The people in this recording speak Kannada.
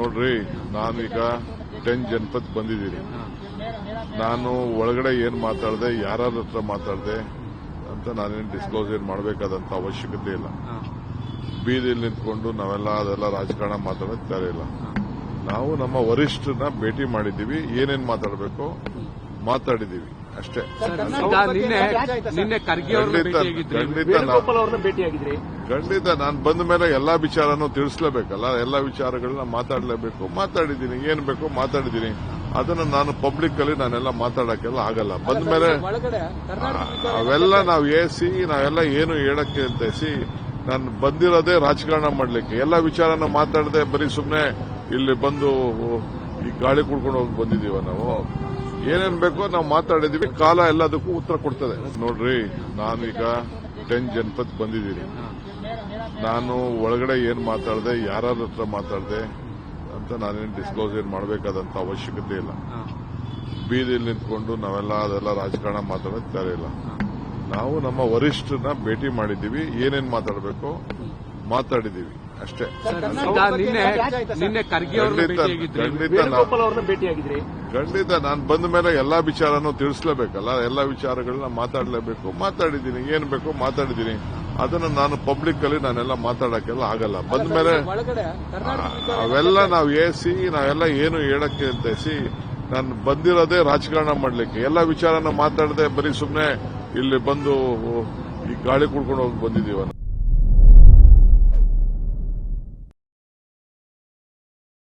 ನೋಡ್ರಿ ನಾನೀಗ ಟೆನ್ ಜನಪದ್ ಬಂದಿದ್ದೀನಿ ನಾನು ಒಳಗಡೆ ಏನ್ ಮಾತಾಡಿದೆ ಯಾರ ಹತ್ರ ಮಾತಾಡಿದೆ ಅಂತ ನಾನೇನು ಡಿಸ್ಕ್ಲೋಸ್ ಏನ್ ಮಾಡಬೇಕಾದಂತ ಅವಶ್ಯಕತೆ ಇಲ್ಲ. ಬೀದಿಯಲ್ಲಿ ನಿಂತ್ಕೊಂಡು ನಾವೆಲ್ಲ ಅದೆಲ್ಲ ರಾಜಕಾರಣ ಮಾತಾಡೋದು ತಯಾರಿಲ್ಲ ನಾವು ನಮ್ಮ ವರಿಷ್ಠರನ್ನ ಭೇಟಿ ಮಾಡಿದ್ದೀವಿ ಏನೇನ್ ಮಾತಾಡಬೇಕು ಮಾತಾಡಿದ್ದೀವಿ. ಅಷ್ಟೇ. ನಿನ್ನೆ ಖರ್ಗೆ ಖಂಡಿತ ಭೇಟಿಯಾಗಿದ್ರಿ ನಾನು ಬಂದ ಮೇಲೆ ಎಲ್ಲಾ ವಿಚಾರನೂ ತಿಳಿಸ್ಲೇಬೇಕಲ್ಲ ಎಲ್ಲಾ ವಿಚಾರಗಳನ್ನ ಮಾತಾಡಲೇಬೇಕು. ಮಾತಾಡಿದ್ದೀನಿ ಏನ್ ಬೇಕೋ ಮಾತಾಡಿದ್ದೀನಿ. ಅದನ್ನ ನಾನು ಪಬ್ಲಿಕ್ ಅಲ್ಲಿ ನಾನೆಲ್ಲ ಮಾತಾಡಕ್ಕೆಲ್ಲ ಆಗಲ್ಲ. ಬಂದ ಮೇಲೆ ಅವೆಲ್ಲ ನಾವು ಏಸಿ ನಾವೆಲ್ಲ ಏನು ಹೇಳಕ್ಕೆ ಅಂತ ಸಿ ನಾನು ಬಂದಿರೋದೇ ರಾಜಕಾರಣ ಮಾಡ್ಲಿಕ್ಕೆ. ಎಲ್ಲ ವಿಚಾರನ ಮಾತಾಡದೆ ಬರೀ ಸುಮ್ನೆ ಇಲ್ಲಿ ಬಂದು ಈ ಗಾಳಿ ಕುಡ್ಕೊಂಡು ಹೋಗಿ ಬಂದಿದ್ದೀವ ನಾವು. ಏನೇನ್ ಬೇಕೋ ನಾವು ಮಾತಾಡಿದೀವಿ ಕಾಲ ಎಲ್ಲದಕ್ಕೂ ಉತ್ತರ ಕೊಡ್ತದೆ. ನೋಡ್ರಿ ನಾನೀಗ ಟೆನ್ ಜನಪದ್ ಬಂದಿದ್ದೀನಿ ನಾನು ಒಳಗಡೆ ಏನ್ ಮಾತಾಡಿದೆ ಯಾರ ಹತ್ರ ಮಾತಾಡಿದೆ ಅಂತ ನಾನೇನು ಡಿಸ್ಕ್ಲೋಸ್ ಏನ್ ಮಾಡಬೇಕಾದಂತ ಅವಶ್ಯಕತೆ ಇಲ್ಲ. ಬೀದಿಯಲ್ಲಿ ನಿಂತ್ಕೊಂಡು ನಾವೆಲ್ಲ ಅದೆಲ್ಲ ರಾಜಕಾರಣ ಮಾತಾಡೋದು ತಯಾರಿಲ್ಲ ನಾವು ನಮ್ಮ ವರಿಷ್ಠರನ್ನ ಭೇಟಿ ಮಾಡಿದ್ದೀವಿ ಏನೇನ್ ಮಾತಾಡಬೇಕು ಮಾತಾಡಿದ್ದೀವಿ ಅಷ್ಟೇ. ನಿನ್ನೆ ನಿನ್ನೆ ಖರ್ಗೆ ಖಂಡಿತ ನಾನು ಬಂದ ಮೇಲೆ ಎಲ್ಲಾ ವಿಚಾರನೂ ತಿಳಿಸ್ಲೇಬೇಕಲ್ಲ? ಎಲ್ಲಾ ವಿಚಾರಗಳನ್ನ ಮಾತಾಡಲೇಬೇಕು. ಮಾತಾಡಿದ್ದೀನಿ. ಏನ್ ಬೇಕೋ ಮಾತಾಡಿದ್ದೀನಿ. ಅದನ್ನ ನಾನು ಪಬ್ಲಿಕ್ ಅಲ್ಲಿ ನಾನೆಲ್ಲ ಮಾತಾಡಕ್ಕೆಲ್ಲ ಆಗಲ್ಲ. ಬಂದ ಮೇಲೆ ಅವೆಲ್ಲ ನಾವು ಎಸಿ ನಾವೆಲ್ಲ ಏನು ಹೇಳಕ್ಕೆ ಅಂತ ಸಿ ನಾನು ಬಂದಿರೋದೇ ರಾಜಕಾರಣ ಮಾಡ್ಲಿಕ್ಕೆ. ಎಲ್ಲ ವಿಚಾರನ ಮಾತಾಡದೆ ಬರೀ ಸುಮ್ಮನೆ ಇಲ್ಲಿ ಬಂದು ಈ ಗಾಳಿ ಕುಡ್ಕೊಂಡು ಹೋಗಿ ಬಂದಿದೀವ